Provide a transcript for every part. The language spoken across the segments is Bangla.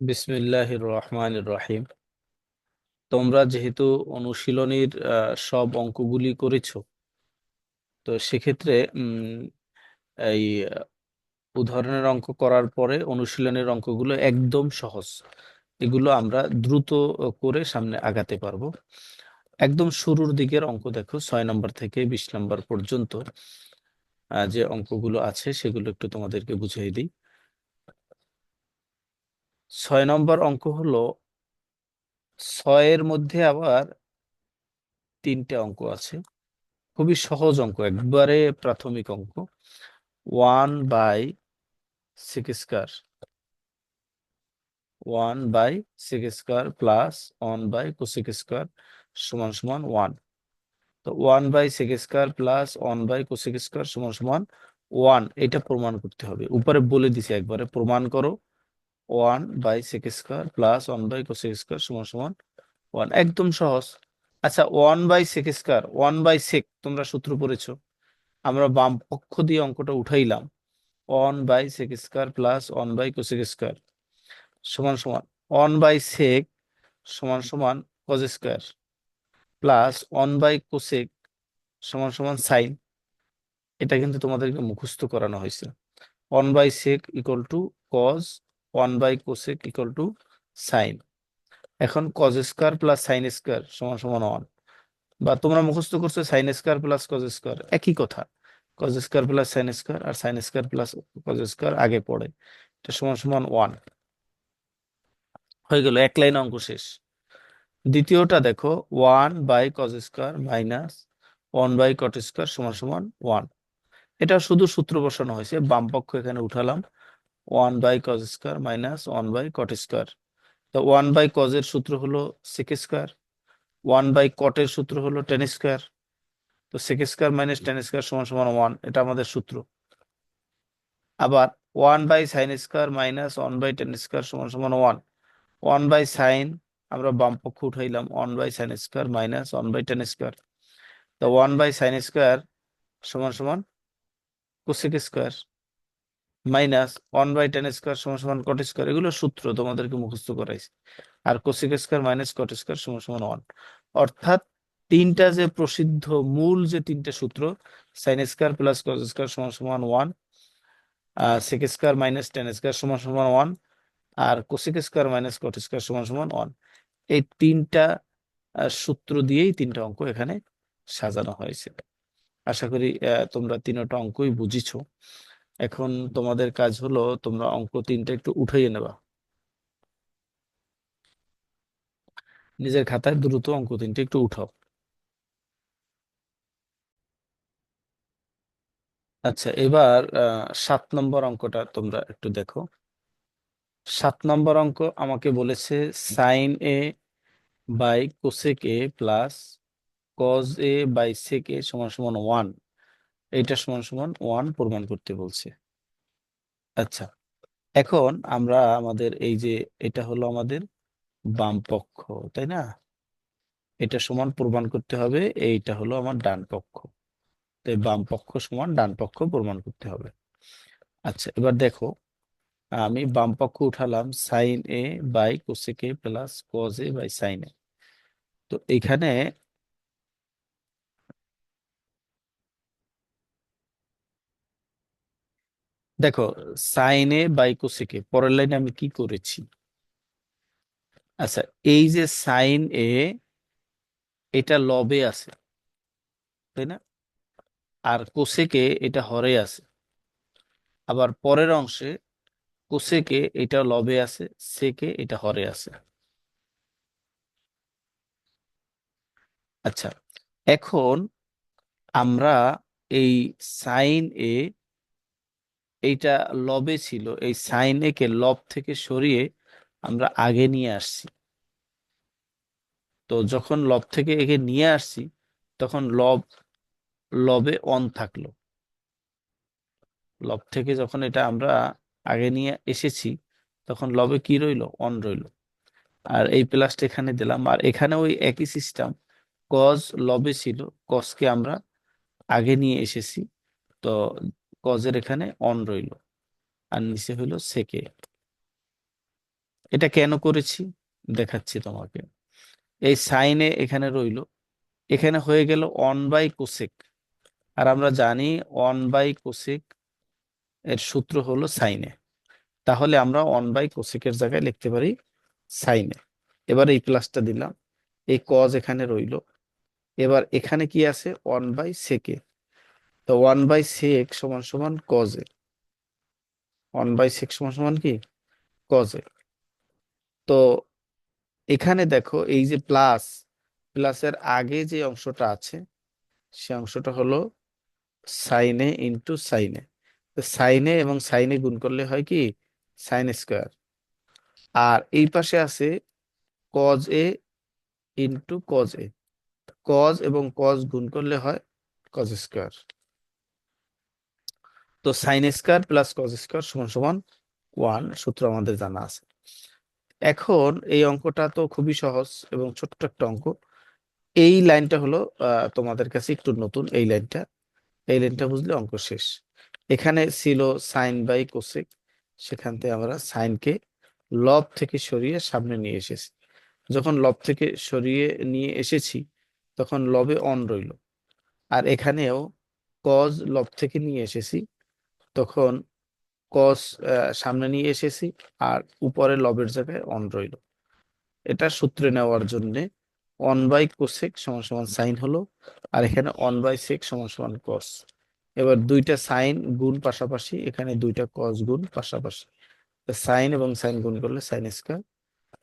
বিসমিল্লাহির রহমানির রহিম তোমরা যেহেতু অনুশীলনীর সব অঙ্কগুলি করেছ, তো সেক্ষেত্রে এই, উদাহরণের অঙ্ক করার পরে অনুশীলনের অঙ্কগুলো একদম সহজ। এগুলো আমরা দ্রুত করে সামনে আগাতে পারব। একদম শুরুর দিকের অঙ্ক দেখো, ছয় নম্বর থেকে বিশ নম্বর পর্যন্ত যে অঙ্কগুলো আছে সেগুলো একটু তোমাদেরকে বুঝিয়ে দিই। ছয় নম্বর অঙ্ক হলো ছয়ের মধ্যে আবার তিনটে অঙ্ক আছে। খুবই সহজ অঙ্ক, একবারে প্রাথমিক অঙ্ক। One by sec square, one by sec square plus one by cosec square সমান সমান ওয়ান। তো one by sec plus one by cosec square সমান সমান ওয়ান, এটা প্রমাণ করতে হবে। উপরে বলে দিছি একবারে, প্রমাণ করো। One by sec square plus one by cosec square সমান সমান ওয়ান একদম সহজ। আচ্ছা one by sec square one by sec তোমরা সূত্র পড়েছো। আমরা বাম পক্ষ দিয়ে অঙ্কটা উঠাইলাম। One by sec square plus one by cosec square সমান সমান ওয়ান বাই সেক সমান সমান cos square plus one by cosec সমান সমান সাইন এটা কিন্তু তোমাদেরকে মুখস্থ করানো হয়েছে। One by sec equal to cos one by cosec equal to sine. এখন cos square plus sine square সমান সমান ওয়ান। বা তোমরা মুখস্থ করছ sine square plus cos square. একই কথা। Cos square plus sine square আর sine square plus cos square আগে পড়ে। এটা সমান সমান ওয়ান। হয়ে গেল, এক লাইন অঙ্ক শেষ। দ্বিতীয়টা দেখো, one by cos square minus one by cot square সমান সমান ওয়ান। এটা শুধু সূত্র বসানো হয়েছে, বাম পক্ষ এখানে উঠালাম। One by cos square minus one by cot square তো ওয়ান বাই কজের সূত্র হলো সেক স্কয়ার ওয়ান বাই কটের সূত্র হলো টেন স্কয়ার তো sec square minus tan square সমান সমান ওয়ান এটা আমাদের সূত্র আবার one by sine square minus one by tan square সমান সমান ওয়ান ওয়ান বাই সাইন আমরা বাম পক্ষ উঠাইলাম one by sine square minus one by tan square তো ওয়ান বাই সাইন স্কয়ার সমান সমান cosec square minus one by tan square সমান সমান কট স্কয়ার এগুলো সূত্র তোমাদেরকে মুখস্থ করাইছে। আর cosec square minus cot square সমান সমান ওয়ান অর্থাৎ তিনটা যে প্রসিদ্ধ মূল যে তিনটা সূত্র sine square plus cos square সমান সমান one sec square minus tan square সমান সমান ওয়ান আর cosec square minus cot square সমান সমান ওয়ান এই তিনটা সূত্র দিয়েই তিনটা অঙ্ক এখানে সাজানো হয়েছে। আশা করি তোমরা তিনটা অঙ্কই বুঝিছো। এখন তোমাদের কাজ হলো তোমরা অঙ্ক তিনটা একটু উঠাইয়ে নেবা। নিজের খাতায় দ্রুত অঙ্ক তিনটা একটু উঠাও। আচ্ছা এবার সাত নম্বর অঙ্কটা তোমরা একটু দেখো। সাত নম্বর অঙ্ক আমাকে বলেছে sine A by cosec A plus cos A by sec A সমান সমান ওয়ান এইটা সমান সমান ওয়ান প্রমাণ করতে বলছে। আচ্ছা এখন আমরা আমাদের এই যে এটা হলো আমাদের বাম পক্ষ, তাই না? এটা সমান প্রমাণ করতে হবে, এইটা হলো আমার ডান পক্ষ। তাই বাম পক্ষ সমান ডান পক্ষ প্রমাণ করতে হবে। আচ্ছা এবার দেখো, আমি বাম পক্ষ উঠালাম sine A by cosec plus cos A by sine A তো এখানে দেখো সাইন এ বাই কোসেক পরের লাইনে আমি কি করেছি? আচ্ছা এই যে সাইন এ এটা লবে আছে, তাই না? আর কোসেকে এটা হরে আছে। আবার পরের অংশে কোসেকে এটা লবে আছে সেকে এটা হরে আছে। আচ্ছা এখন আমরা এই সাইন এ এইটা লবে ছিল, এই সাইন একে লব থেকে সরিয়ে আমরা আগে নিয়ে আসছি। তো যখন লব থেকে একে নিয়ে আসছি, তখন লব, লবে অন থাকল। লব থেকে যখন এটা আমরা আগে নিয়ে এসেছি, তখন লবে কি রইল? অন রইল। আর এই প্লাসটা এখানে দিলাম। আর এখানে ওই একই সিস্টেম কজ লবে ছিল কজকে আমরা আগে নিয়ে এসেছি। তো কজের এখানে অন রইল, আর নিচে হইল সেকে এটা কেন করেছি? দেখাচ্ছি তোমাকে। এই সাইনে এখানে রইল, এখানে হয়ে গেল অন বাই কোসেক আর আমরা জানি অন বাই কোসেক এর সূত্র হলো সাইনে তাহলে আমরা ওয়ান বাই কোসেকের জায়গায় লিখতে পারি সাইনে এবার এই প্লাসটা দিলাম, এই কজ এখানে রইল। এবার এখানে কি আছে? ওয়ান বাই সেকে তো ওয়ান বাই সেক সমান সমান কজে ওয়ান বাই সেক সমান সমান কি? কজে তো এখানে দেখো, এই যে প্লাস প্লাসের আগে যে অংশটা আছে, সে অংশটা হলো সাইনে ইন্টু সাইনে তো সাইনে এবং সাইনে গুণ করলে হয় কি? সাইন স্কোয়ার আর এই পাশে আছে cos A into cos A cos এবং কজ গুণ করলে হয় কজ স্কোয়ার তো sine square plus cos square সমান সমান ওয়ান সূত্র আমাদের জানা আছে। এখন এই অঙ্কটা তো খুবই সহজ এবং ছোট্ট একটা অঙ্ক। এই লাইনটা হলো তোমাদের কাছে একটু নতুন এই লাইনটা। এই লাইনটা বুঝলে অঙ্ক শেষ। এখানে ছিল সাইন বাই কোসেক সেখান থেকে আমরা সাইনকে লব থেকে সরিয়ে সামনে নিয়ে এসেছি। যখন লব থেকে সরিয়ে নিয়ে এসেছি, তখন লবে অন রইল। আর এখানেও কজ লব থেকে নিয়ে এসেছি তখন কস সামনে নিয়ে এসেছি আর উপরে লবের জায়গায় অন রইল। এটা সূত্রে নেওয়ার জন্য অন বাই কোসেক সমান সমান সাইন হলো আর এখানে অন বাই সেক সমান সমান কস এবার দুইটা সাইন গুণ পাশাপাশি এখানে দুইটা কস গুণ পাশাপাশি। সাইন এবং সাইন গুণ করলে সাইন স্কোয়ার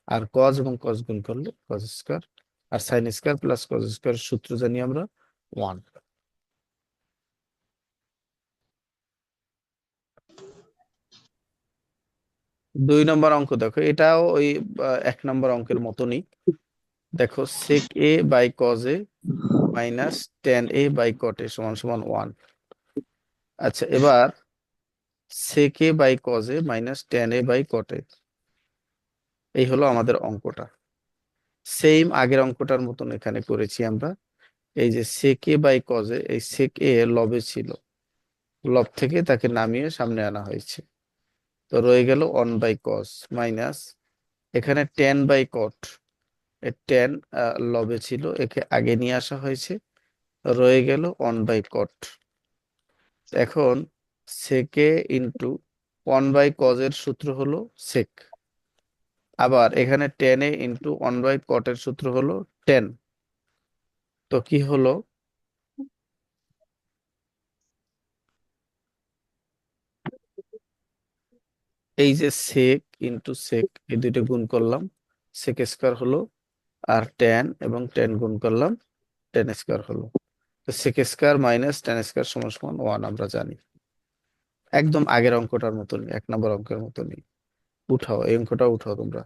আর কজ এবং কস গুণ করলে কস স্কোয়ার আর sine square plus cos square সূত্র জানি আমরা ওয়ান দুই নম্বর অঙ্ক দেখো, এটাও ওই এক নম্বর অঙ্কের মতনই। দেখো sec A by cos A minus tan A by cot A সমান সমান ওয়ান আচ্ছা এবার sec A by cos A minus tan A by cot A এই হলো আমাদের অঙ্কটা। সেম আগের অঙ্কটার মতন এখানে করেছি আমরা। এই যে সেক এ বাই কজ এ এই সেক এ লবে ছিল। লব থেকে তাকে নামিয়ে সামনে আনা হয়েছে। তো রয়ে গেল ওয়ান বাই কস মাইনাস এখানে টেন বাই কট টেন লবে ছিল, একে আগে নিয়ে আসা হয়েছে, রয়ে গেল ওয়ান বাই কট এখন সেকে ইন্টু ওয়ান বাই কজের সূত্র হলো সেক আবার এখানে tan A into one by কটের সূত্র হলো টেন তো কি হলো? এই যে সেক ইন্টু সেক এই দুইটা গুণ করলাম সেক স্কোয়ার হলো আর টেন এবং টেন গুণ করলাম টেন স্কোয়ার হলো। তো sec square minus tan square সমান সমান ওয়ান আমরা জানি। একদম আগের অঙ্কটার মতনই, এক নম্বর অঙ্কের মতনই। উঠাও, এই অঙ্কটা উঠাও তোমরা।